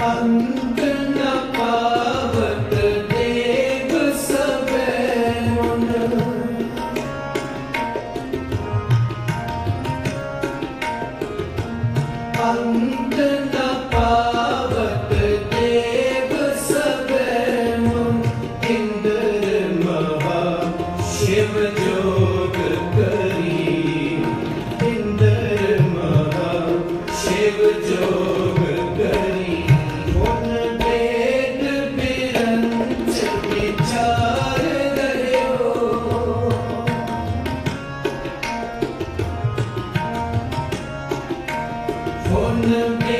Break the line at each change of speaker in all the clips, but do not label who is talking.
Tá Amém. The. gate.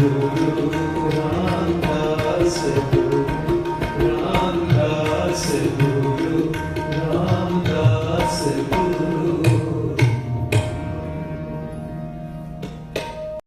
Thank you.